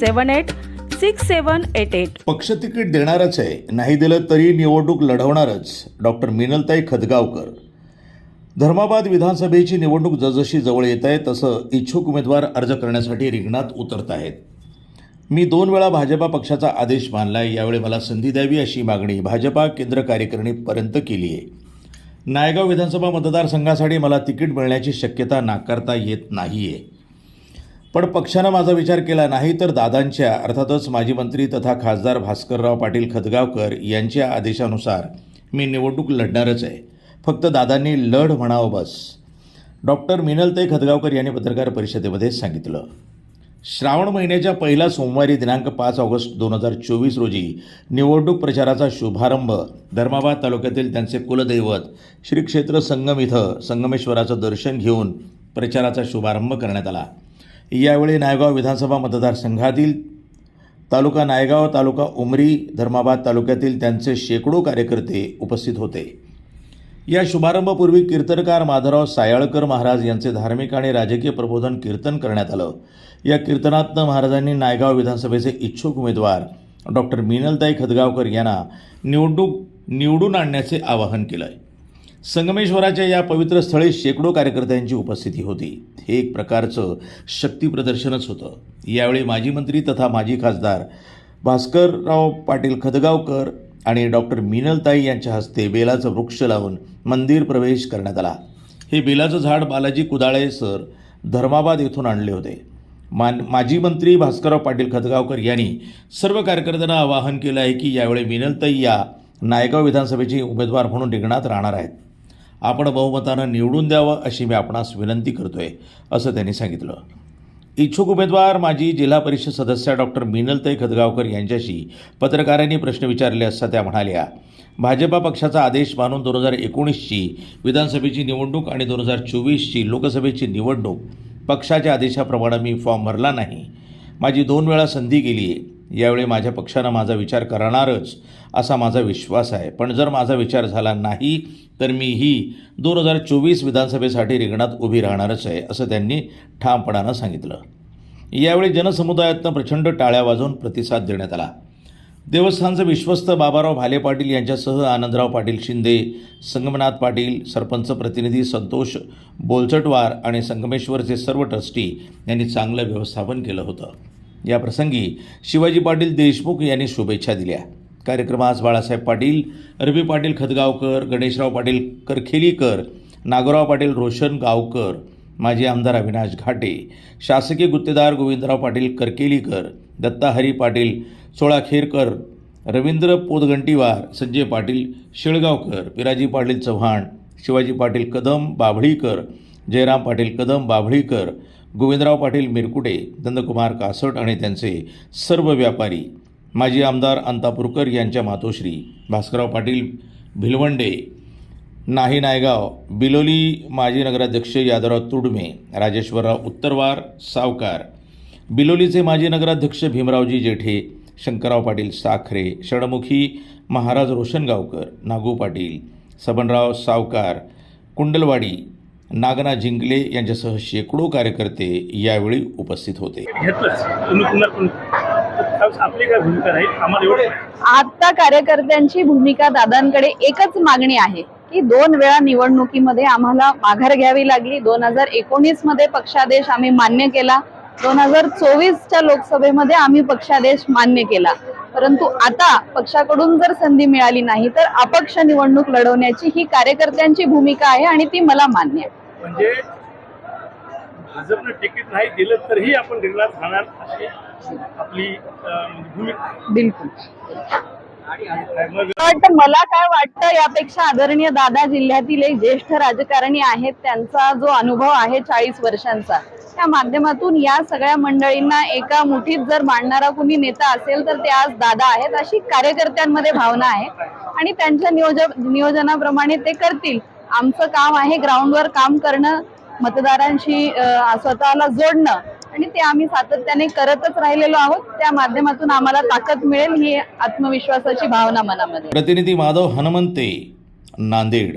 seven eight six seven eight eight. पक्ष ticket देणारच आहे. नाही दिलं तरी निवडणूक लढवणारच. डॉक्टर मिनलताई खदगावकर. धर्माबाद विधानसभेची निवडणूक जसजशी जवळ येत आहे तसं इच्छुक उमेदवार अर्ज करण्यासाठी रिंगणात उतरत आहेत. मी दोन वेळा भाजपा पक्षाचा आदेश मानला आहे यावेळी मला संधी द्यावी अशी मागणी भाजपा केंद्र कार्यकारिणीपर्यंत केली आहे. नायगाव विधानसभा मतदारसंघासाठी मला तिकीट मिळण्याची शक्यता नाकारता येत नाही आहे पण पक्षानं माझा विचार केला नाही तर दादांच्या अर्थातच माजी मंत्री तथा खासदार भास्करराव पाटील खदगावकर यांच्या आदेशानुसार मी निवडणूक लढणारच आहे. फक्त दादांनी लढ म्हणावं बस. डॉक्टर मिनलताई खदगावकर यांनी पत्रकार परिषदेमध्ये सांगितलं. श्रावण महिन्याच्या पहिला सोमवारी दिनांक पाच ऑगस्ट दोन हजार चोवीस रोजी निवडणूक प्रचाराचा शुभारंभ धर्माबाद तालुक्यातील त्यांचे कुलदैवत श्री क्षेत्र संगम इथं संगमेश्वराचं दर्शन घेऊन प्रचाराचा शुभारंभ करण्यात आला. यावेळी नायगाव विधानसभा मतदारसंघातील तालुका नायगाव तालुका उमरी धर्माबाद तालुक्यातील त्यांचे शेकडो कार्यकर्ते उपस्थित होते. या शुभारंभपूर्वी कीर्तनकार माधवराव सायाळकर महाराज यांचे धार्मिक आणि राजकीय प्रबोधन कीर्तन करण्यात आलं. या कीर्तनातनं महाराजांनी नायगाव विधानसभेचे इच्छुक उमेदवार डॉक्टर मिनलताई खदगावकर यांना निवडणूक निवडून आणण्याचे आवाहन केलं आहे संगमेश्वराच्या या पवित्र स्थळी शेकडो कार्यकर्त्यांची उपस्थिती होती. हे एक प्रकारचं शक्तीप्रदर्शनच होतं. यावेळी माजी मंत्री तथा माजी खासदार भास्करराव पाटील खदगावकर आणि डॉक्टर मिनलताई यांच्या हस्ते बेलाचं वृक्ष लावून मंदिर प्रवेश करण्यात आला. हे बेलाचं झाड बालाजी कुदाळे सर धर्माबाद येथून आणले होते. मान माजी मंत्री भास्करराव पाटील खदगावकर यांनी सर्व कार्यकर्त्यांना आवाहन केलं आहे की यावेळी मिनलताई या नायगाव विधानसभेचे उमेदवार म्हणून रिंगणात राहणार आहेत. आपण बहुमतानं निवडून द्यावं अशी मी आपणास विनंती करतोय असं त्यांनी सांगितलं. इच्छुक उमेदवार माजी जिल्हा परिषद सदस्या डॉक्टर मिनलताई खदगावकर यांच्याशी पत्रकारांनी प्रश्न विचारले असता त्या म्हणाल्या भाजपा पक्षाचा आदेश मानून दोन हजार एकोणीसची विधानसभेची निवडणूक आणि दोन हजार चोवीसची लोकसभेची निवडणूक पक्षाच्या आदेशाप्रमाणे मी फॉर्म भरला नाही. माझी दोन वेळा संधी गेली आहे यावेळी माझ्या पक्षानं माझा विचार करणारच असा माझा विश्वास आहे. पण जर माझा विचार झाला नाही तर मी ही दोन हजार चोवीस विधानसभेसाठी रिंगणात उभी राहणारच आहे असं त्यांनी ठामपणानं सांगितलं. यावेळी जनसमुदायातनं प्रचंड टाळ्या वाजवून प्रतिसाद देण्यात आला. देवस्थानचे विश्वस्त बाबाराव भाले पाटील यांच्यासह आनंदराव पाटील शिंदे संगमनाथ पाटील सरपंच प्रतिनिधी संतोष बोलचटवार आणि संगमेश्वरचे सर्व ट्रस्टी यांनी चांगलं व्यवस्थापन केलं होतं. या प्रसंगी शिवाजी पाटील देशमुख यांनी शुभेच्छा दिल्या. कार्यक्रमास बाळासाहेब पाटील रवी पाटील खदगावकर गणेशराव पाटील करखेलीकर नागोराव पाटील रोशन गावकर माजी आमदार अविनाश घाटे शासकीय गुत्तेदार गोविंदराव पाटील करकेलीकर दत्ताहरी पाटील सोळाखेरकर रवींद्र पोदगंटीवार संजय पाटील शेळगावकर पिराजी पाटील चव्हाण शिवाजी पाटील कदम बाभळीकर जयराम पाटील कदम बाभळीकर गोविंदराव पाटील मिरकुटे नंदकुमार कासट आणि त्यांचे सर्व व्यापारी माजी आमदार अंतापूरकर यांच्या मातोश्री भास्करराव पाटील भिलवंडे नाही नायगाव बिलोली माजी नगराध्यक्ष यादवराव तुडमे राजेश्वरराव उत्तरवार सावकार बिलोलीचे माजी नगराध्यक्ष भीमरावजी जेठे शंकरराव पाटील साखरे षडमुखी महाराज रोशनगावकर नागू पाटील सबनराव सावकार कुंडलवाडी नागना जिंकले यांच्यासह शेकडो कार्यकर्ते यावेळी उपस्थित होते. आता कार्यकर्त्यांची भूमिका दादांकडे एकच मागणी आहे की दोन वेळा निवडणुकीमध्ये आम्हाला माघार घ्यावी लागली. दोन हजार एकोणीसमध्ये पक्षादेश आम्ही मान्य केला. दोन हजार चोवीसच्या लोकसभेमध्ये आम्ही पक्षादेश मान्य केला. परंतु आता पक्षाकडून जर संधी मिळाली नाही तर अपक्ष निवडणूक लढवण्याची ही कार्यकर्त्यांची भूमिका आहे आणि ती मला मान्य आहे म्हणजे भाजपनं तिकीट नाही दिलं तरीही आपण रिंगणात राहणार अशी आपली भूमिका. बिलकुल वाटतं मला काय वाटतं यापेक्षा आदरणीय दादा जिल्ह्यातील एक ज्येष्ठ राजकारणी आहेत त्यांचा जो अनुभव आहे चाळीस वर्षांचा त्या माध्यमातून या सगळ्या मंडळींना एका मुठीत जर मांडणारा कुणी नेता असेल तर ते आज दादा आहेत अशी कार्यकर्त्यांमध्ये भावना आहे. आणि त्यांच्या नियोजन नियोजनाप्रमाणे ते करतील. आमचं काम आहे ग्राउंडवर काम करणं मतदारांशी स्वतःला जोडणं. आणि ते आम्ही सातत्याने करतच राहिलेलो आहोत. त्या माध्यमातून आम्हाला ताकद मिळेल ही आत्मविश्वासाची भावना मनामध्ये. प्रतिनिधी माधव हनुमंते नांदेड.